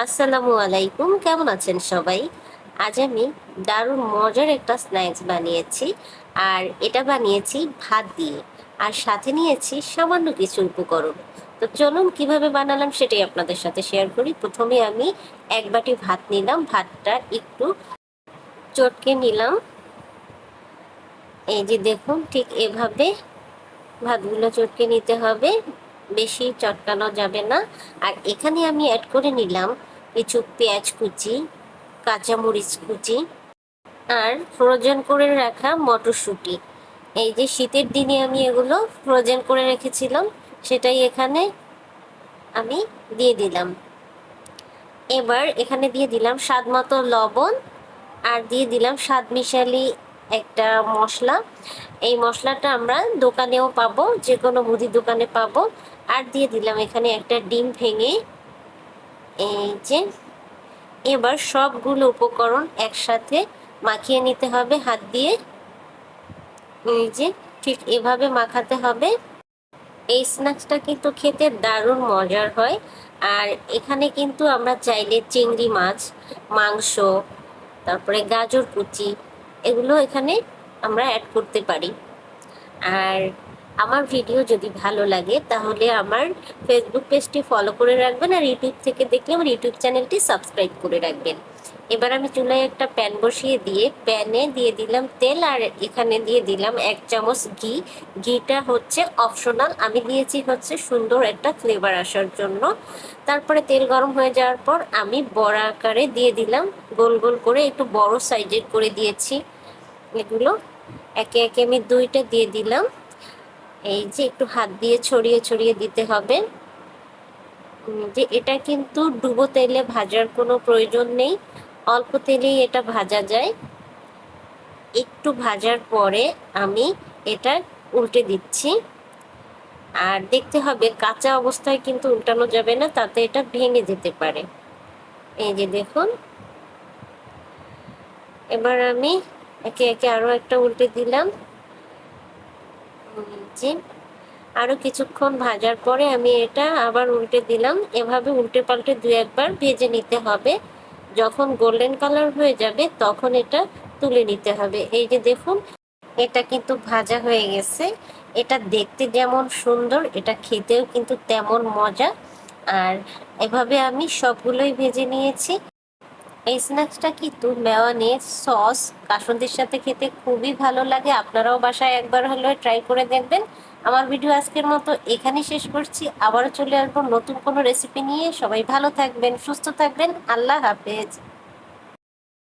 আসসালামু আলাইকুম, কেমন আছেন সবাই? আজ আমি দারুণ মজার একটা স্ন্যাক্স বানিয়েছি আর এটা বানিয়েছি ভাত দিয়ে। আর সাথে নিয়েছি সামান্য কিছু উপকরণ। তো চলুন কীভাবে বানালাম সেটাই আপনাদের সাথে শেয়ার করি। প্রথমে আমি এক বাটি ভাত নিলাম, ভাতটা একটু চটকে নিলাম। এই যে দেখুন, ঠিক এভাবে ভাতগুলো চটকে নিতে হবে। বেশি চটকানো যাবে না। আর এখানে আমি অ্যাড করে নিলাম কিছু পেঁয়াজ কুচি, কাঁচামরিচ কুচি আর ফ্রোজেন করে রাখা মটরশুঁটি। এই যে শীতের দিনে আমি এগুলো ফ্রোজেন করে রেখেছিলাম, সেটাই এখানে আমি দিয়ে দিলাম। এবার এখানে দিয়ে দিলাম স্বাদ মতো লবণ আর দিয়ে দিলাম স্বাদ মিশালি একটা মশলা। এই মশলাটা আমরা দোকানেও পাবো যে কোনো মুদি দোকানে পাবো। আর দিয়ে দিলাম এখানে একটা ডিম ভেঙে। এই যে, এবার সবগুলো উপকরণ একসাথে মাখিয়ে নিতে হবে হাত দিয়ে। এই যে, ঠিক এভাবে মাখাতে হবে। এই স্ন্যাক্সটা কিন্তু খেতে দারুণ মজার হয়। আর এখানে কিন্তু আমরা চাইলে চিংড়ি মাছ, মাংস, তারপরে গাজর কুচি এগুলো এখানে আমরা অ্যাড করতে পারি। আর আমার ভিডিও যদি ভালো লাগে, তাহলে আমার ফেসবুক পেজটি ফলো করে রাখবেন আর ইউটিউব থেকে দেখলে আমার ইউটিউব চ্যানেলটি সাবস্ক্রাইব করে রাখবেন। এবার আমি চুলায় একটা প্যান বসিয়ে দিয়ে প্যানে দিয়ে দিলাম তেল আর এখানে দিয়ে দিলাম এক চামচ ঘি। ঘিটা হচ্ছে অপশনাল আমি দিয়েছি হচ্ছে সুন্দর একটা ফ্লেভার আসার জন্য। তারপরে তেল গরম হয়ে যাওয়ার পর আমি বড়া আকারে দিয়ে দিলাম। গোল গোল করে একটু বড় সাইজের করে দিয়েছি। এগুলো একে একে আমি দুইটা দিয়ে দিলাম। এই যে একটু হাত দিয়ে ছড়িয়ে ছড়িয়ে দিতে হবে। যে এটা কিন্তু ডুবো তেলে ভাজার কোনো প্রয়োজন নেই। অল্প তেলেই এটা ভাজা যায়। একটু ভাজার পরে আমি এটা উল্টে দিচ্ছি। আর দেখতে হবে কাঁচা অবস্থায় কিন্তু উল্টানো যাবে না, তাতে এটা ভেঙে যেতে পারে। এই যে দেখুন। এবার আমি একে একে আরও একটা উল্টে দিলাম। যে আরও কিছুক্ষণ ভাজার পরে আমি এটা আবার উল্টে দিলাম। এভাবে উল্টে পাল্টে দু একবার ভেজে নিতে হবে। যখন গোল্ডেন কালার হয়ে যাবে, তখন এটা তুলে নিতে হবে। এই যে দেখুন, এটা কিন্তু ভাজা হয়ে গেছে। এটা দেখতে যেমন সুন্দর, এটা খেতেও কিন্তু তেমন মজা। আর এভাবে আমি সবগুলোই ভেজে নিয়েছি। এই স্ন্যাক্সটা কিন্তু মেওয়ানিজ সস কাসন্দির সাথে খেতে খুবই ভালো লাগে। আপনারাও বাসায় একবার হলেও ট্রাই করে দেখবেন। আমার ভিডিও আজকের মতো এখানেই শেষ করছি। আবারও চলে আসব নতুন কোনো রেসিপি নিয়ে। সবাই ভালো থাকবেন, সুস্থ থাকবেন। আল্লাহ হাফেজ।